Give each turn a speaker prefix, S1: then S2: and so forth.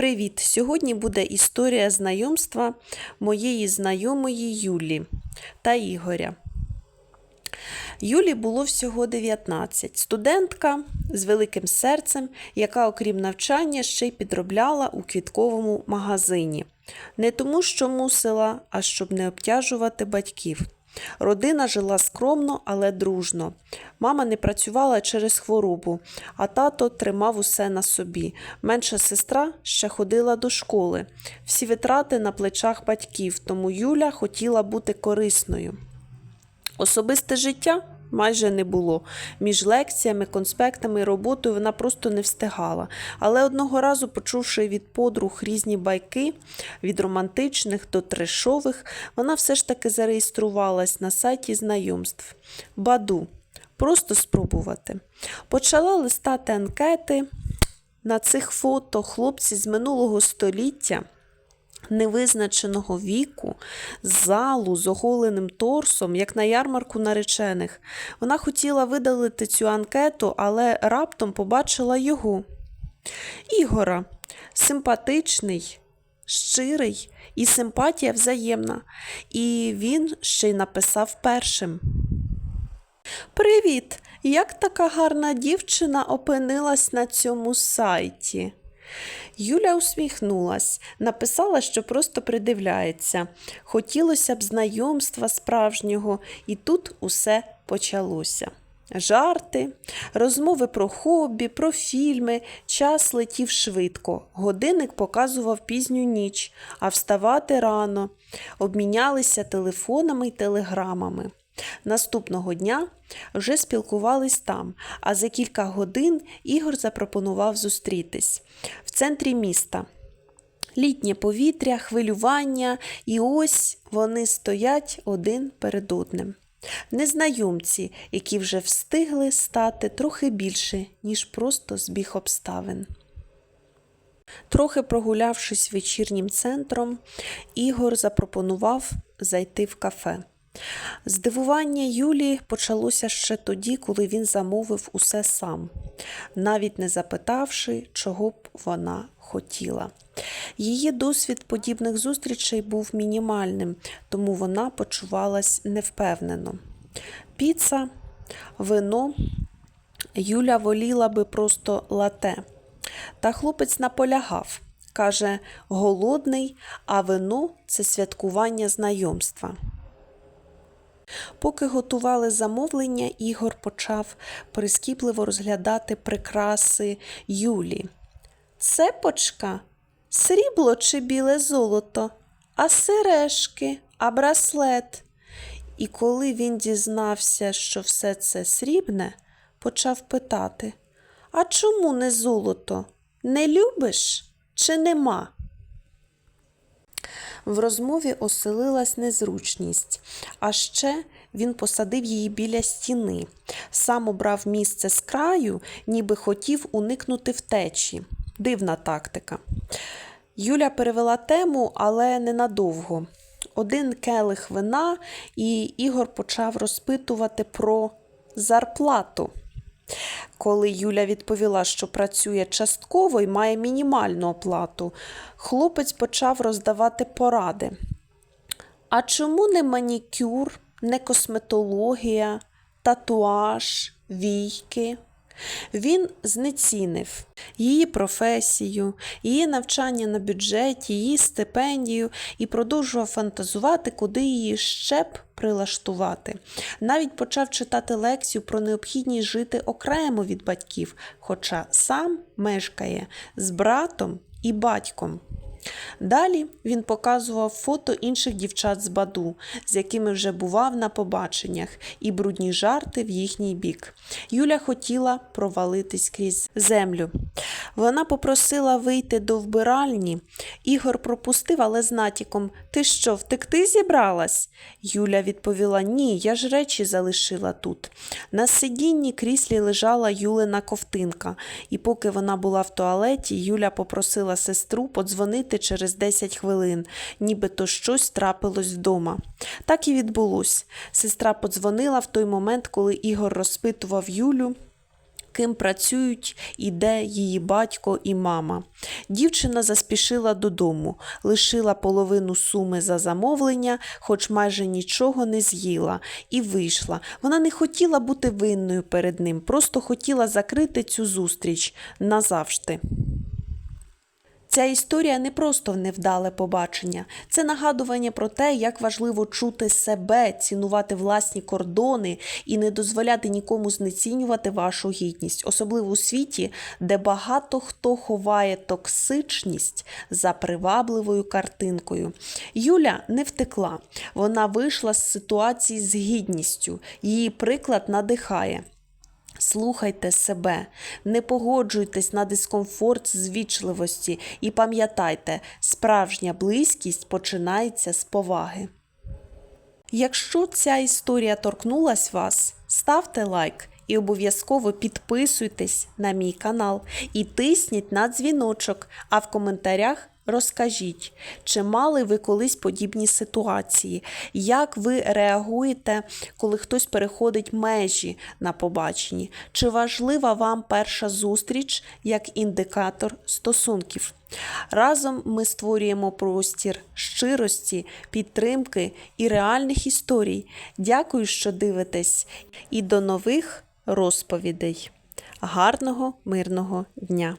S1: Привіт! Сьогодні буде історія знайомства моєї знайомої Юлі та Ігоря. Юлі було всього 19. Студентка з великим серцем, яка, окрім навчання, ще й підробляла у квітковому магазині. Не тому, що мусила, а щоб не обтяжувати батьків. Родина жила скромно, але дружно. Мама не працювала через хворобу, а тато тримав усе на собі. Менша сестра ще ходила до школи. Всі витрати на плечах батьків, тому Юля хотіла бути корисною. Особисте життя майже не було. Між лекціями, конспектами і роботою вона просто не встигала. Але одного разу, почувши від подруг різні байки, від романтичних до трешових, вона все ж таки зареєструвалась на сайті знайомств. Баду. Просто спробувати. Почала листати анкети. На цих фото хлопці з минулого століття невизначеного віку, залу з оголеним торсом, як на ярмарку наречених. Вона хотіла видалити цю анкету, але раптом побачила його. Ігора, симпатичний, щирий і симпатія взаємна. І він ще й написав першим. Привіт! Як така гарна дівчина опинилась на цьому сайті? Юля усміхнулась, написала, що просто придивляється. Хотілося б знайомства справжнього, і тут усе почалося. Жарти, розмови про хобі, про фільми, час летів швидко. Годинник показував пізню ніч, а вставати рано. Обмінялися телефонами й телеграмами. Наступного дня вже спілкувались там, а за кілька годин Ігор запропонував зустрітись в центрі міста. Літнє повітря, хвилювання, і ось вони стоять один перед одним. Незнайомці, які вже встигли стати трохи більше, ніж просто збіг обставин. Трохи прогулявшись вечірнім центром, Ігор запропонував зайти в кафе. Здивування Юлії почалося ще тоді, коли він замовив усе сам, навіть не запитавши, чого б вона хотіла. Її досвід подібних зустрічей був мінімальним, тому вона почувалась невпевнено. Піца, вино. Юля воліла би просто лате. Та хлопець наполягав. Каже, голодний, а вино це святкування знайомства. Поки готували замовлення, Ігор почав прискіпливо розглядати прикраси Юлі. Цепочка, срібло чи біле золото, а сережки, а браслет. І коли він дізнався, що все це срібне, почав питати: А чому не золото? Не любиш чи нема? В розмові оселилась незручність, а ще він посадив її біля стіни, сам обрав місце з краю, ніби хотів уникнути втечі. Дивна тактика. Юля перевела тему, але ненадовго. Один келих вина, і Ігор почав розпитувати про зарплату. Коли Юля відповіла, що працює частково і має мінімальну оплату, хлопець почав роздавати поради. А чому не манікюр, не косметологія, татуаж, війки? Він знецінив її професію, її навчання на бюджеті, її стипендію і продовжував фантазувати, куди її ще б прилаштувати. Навіть почав читати лекцію про необхідність жити окремо від батьків, хоча сам мешкає з братом і батьком. Далі він показував фото інших дівчат з Баду, з якими вже бував на побаченнях, і брудні жарти в їхній бік. Юля хотіла провалитись крізь землю. Вона попросила вийти до вбиральні. Ігор пропустив, але з натяком Ти що, втекти зібралась? Юля відповіла Ні, я ж речі залишила тут. На сидінні кріслі лежала Юлина ковтинка, і поки вона була в туалеті, Юля попросила сестру подзвонити через 10 хвилин, нібито щось трапилось вдома. Так і відбулось. Сестра подзвонила в той момент, коли Ігор розпитував Юлю. Ким працюють і де її батько і мама. Дівчина заспішила додому, лишила половину суми за замовлення, хоч майже нічого не з'їла, і вийшла. Вона не хотіла бути винною перед ним, просто хотіла закрити цю зустріч назавжди. Ця історія не просто невдале побачення, це нагадування про те, як важливо чути себе, цінувати власні кордони і не дозволяти нікому знецінювати вашу гідність, особливо у світі, де багато хто ховає токсичність за привабливою картинкою. Юля не втекла, вона вийшла з ситуації з гідністю. Її приклад надихає. Слухайте себе, не погоджуйтесь на дискомфорт звічливості і пам'ятайте, справжня близькість починається з поваги. Якщо ця історія торкнулась вас, ставте лайк і обов'язково підписуйтесь на мій канал і тисніть на дзвіночок, а в коментарях розкажіть, чи мали ви колись подібні ситуації, як ви реагуєте, коли хтось переходить межі на побаченні, чи важлива вам перша зустріч як індикатор стосунків. Разом ми створюємо простір щирості, підтримки і реальних історій. Дякую, що дивитесь, і до нових розповідей. Гарного мирного дня!